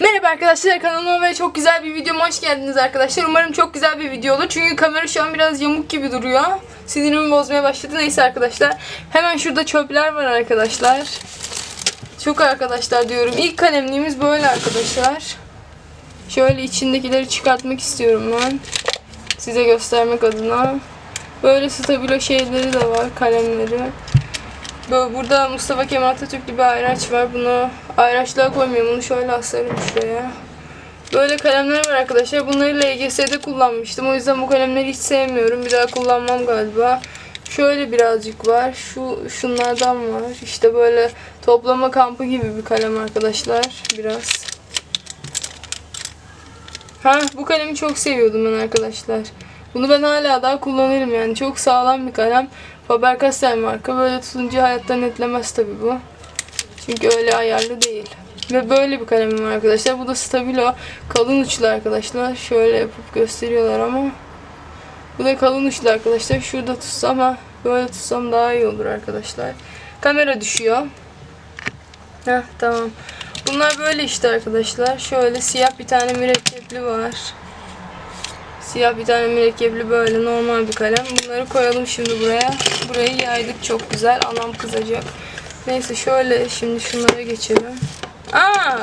Merhaba arkadaşlar kanalıma ve çok güzel bir videoma hoş geldiniz arkadaşlar. Umarım çok güzel bir video olur. Çünkü kamera şu an biraz yamuk gibi duruyor. Sinirimi bozmaya başladı. Neyse arkadaşlar. Hemen şurada çöpler var arkadaşlar. Çok arkadaşlar diyorum. İlk kalemliğimiz böyle arkadaşlar. Şöyle içindekileri çıkartmak istiyorum ben. Size göstermek adına. Böyle stabilo şeyleri de var. Kalemleri. Böyle burada Mustafa Kemal Atatürk'lü bir ayraç var. Bunu ayraçlığa koymayayım. Bunu şöyle asarım şuraya. Böyle kalemler var arkadaşlar. Bunları LGS'de kullanmıştım. O yüzden bu kalemleri hiç sevmiyorum. Bir daha kullanmam galiba. Şöyle birazcık var. Şu şunlardan var. İşte böyle toplama kampı gibi bir kalem arkadaşlar. Biraz. Ha bu kalemi çok seviyordum ben arkadaşlar. Bunu ben hala daha kullanırım yani. Çok sağlam bir kalem. Faber-Castell marka. Böyle tutunca hayatta netlemez tabi bu. Çünkü öyle ayarlı değil. Ve böyle bir kalemim arkadaşlar. Bu da stabilo. Kalın uçlu arkadaşlar. Şöyle yapıp gösteriyorlar ama. Bu da kalın uçlu arkadaşlar. Şurada tutsam ama böyle tutsam daha iyi olur arkadaşlar. Kamera düşüyor. Heh tamam. Bunlar böyle işte arkadaşlar. Şöyle siyah bir tane mürekkepli var. Siyah bir tane mürekkepli böyle normal bir kalem. Bunları koyalım şimdi buraya. Burayı yaydık çok güzel. Anam kızacak. Neyse şöyle şimdi şunlara geçelim. Aa!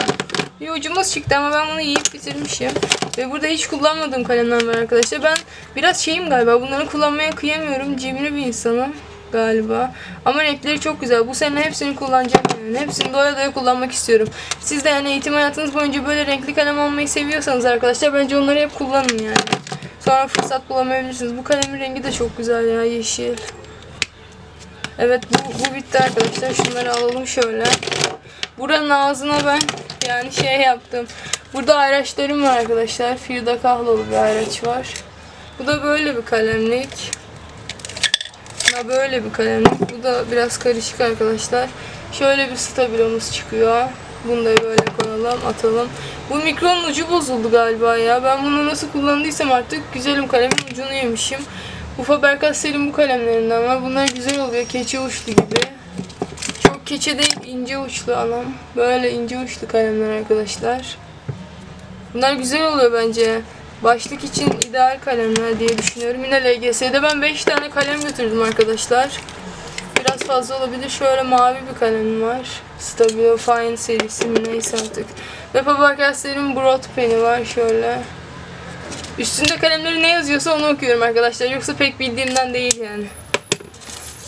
Bir ucumuz çıktı ama ben bunu yiyip bitirmişim. Ve burada hiç kullanmadığım kalemler var arkadaşlar. Ben biraz şeyim galiba. Bunları kullanmaya kıyamıyorum. Cimri bir insanım galiba. Ama renkleri çok güzel. Bu sene hepsini kullanacağım yani. Hepsini doya doya kullanmak istiyorum. Siz de yani eğitim hayatınız boyunca böyle renkli kalem almayı seviyorsanız arkadaşlar bence onları hep kullanın yani. Sonra fırsat bulamayabilirsiniz. Bu kalemin rengi de çok güzel ya yeşil. Evet bu, bu bitti arkadaşlar. Şunları alalım şöyle. Buranın ağzına ben yani şey yaptım. Burada ayraçlarım var arkadaşlar. Firda Kahlolu bir ayraç var. Bu da böyle bir kalemlik. Ha böyle bir kalemlik. Bu da biraz karışık arkadaşlar. Şöyle bir stabilomuz çıkıyor. Bunu da böyle koyalım, atalım. Bu mikronun ucu bozuldu galiba ya. Ben bunu nasıl kullandıysam artık güzelim kalemin ucunu yemişim. Bu Faber-Castell'in bu kalemlerinden var. Bunlar güzel oluyor. Keçe uçlu gibi. Çok keçe değil, ince uçlu anam. Böyle ince uçlu kalemler arkadaşlar. Bunlar güzel oluyor bence. Başlık için ideal kalemler diye düşünüyorum. Yine LGS'de ben 5 tane kalem götürdüm arkadaşlar. Fazla olabilir. Şöyle mavi bir kalemim var. Stabilo Fine serisi mi neyse artık. Ve Faber-Castell'in Broad Pen'i var şöyle. Üstünde kalemleri ne yazıyorsa onu okuyorum arkadaşlar. Yoksa pek bildiğimden değil yani.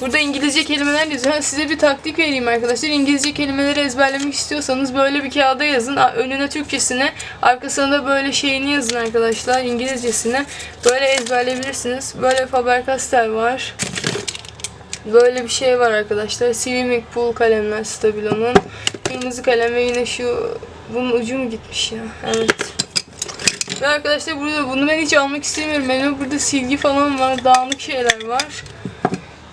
Burada İngilizce kelimeler yazıyor. Size bir taktik vereyim arkadaşlar. İngilizce kelimeleri ezberlemek istiyorsanız böyle bir kağıda yazın. Önüne Türkçesine, arkasına da böyle şeyini yazın arkadaşlar. İngilizcesine. Böyle ezberleyebilirsiniz. Böyle Faber-Castell var. Böyle bir şey var arkadaşlar. Swimming pool kalemler Stabilo'nun. Kırmızı kalem ve yine şu bunun ucu mu gitmiş ya? Evet. Ve arkadaşlar burada bunu ben hiç almak istemiyorum. Benim burada silgi falan var. Dağınık şeyler var.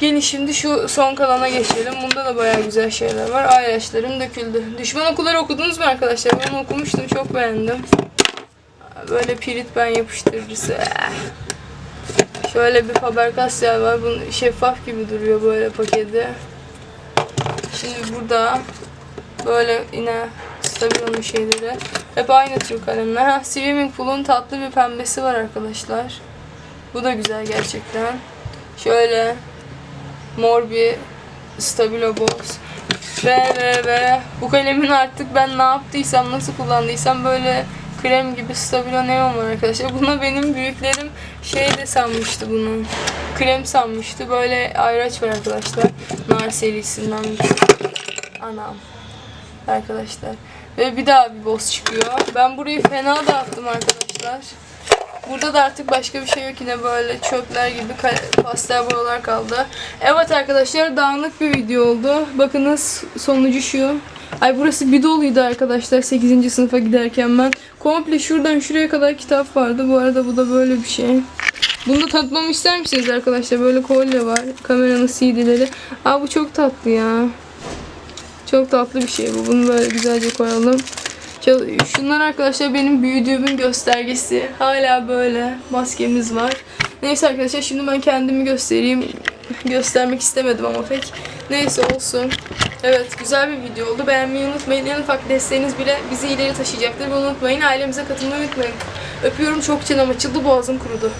Gelin şimdi şu son kalana geçelim. Bunda da bayağı güzel şeyler var. Ayraçlarım döküldü. Düşman okulları okudunuz mu arkadaşlar? Ben okumuştum. Çok beğendim. Böyle pirit ben yapıştırıcısı. Şöyle bir Faber-Castell var. Bunun şeffaf gibi duruyor böyle paketi. Şimdi burada böyle yine Stabilo'nun şeyleri. Hep aynı tür kalemler. Ha, Swimming Pool'un tatlı bir pembesi var arkadaşlar. Bu da güzel gerçekten. Şöyle mor bir Stabilo Box. Ve ve ve bu kalemin artık ben ne yaptıysam, nasıl kullandıysam böyle krem gibi Stabilo Neon var arkadaşlar. Buna benim büyüklerim şey de sanmıştı bunu. Krem sanmıştı. Böyle ayraç var arkadaşlar. Nar serisinden. Anam. Arkadaşlar. Ve bir daha bir boss çıkıyor. Ben burayı fena dağıttım arkadaşlar. Burada da artık başka bir şey yok yine böyle çöpler gibi pastel boyalar kaldı. Evet arkadaşlar dağınık bir video oldu. Bakınız sonucu şu. Ay burası bir doluydu arkadaşlar 8. sınıfa giderken ben. Komple şuradan şuraya kadar kitap vardı. Bu arada bu da böyle bir şey. Bunu da tatmamı ister misiniz arkadaşlar? Böyle kolye var. Kameranın CD'leri. Aa bu çok tatlı ya. Çok tatlı bir şey bu. Bunu böyle güzelce koyalım. Şunlar arkadaşlar benim büyüdüğümün göstergesi. Hala böyle maskemiz var. Neyse arkadaşlar şimdi ben kendimi göstereyim. Göstermek istemedim ama pek. Neyse olsun. Evet güzel bir video oldu. Beğenmeyi unutmayın. En ufak desteğiniz bile bizi ileri taşıyacaktır. Ve unutmayın ailemize katılmayı unutmayın. Öpüyorum çok çenem açıldı boğazım kurudu.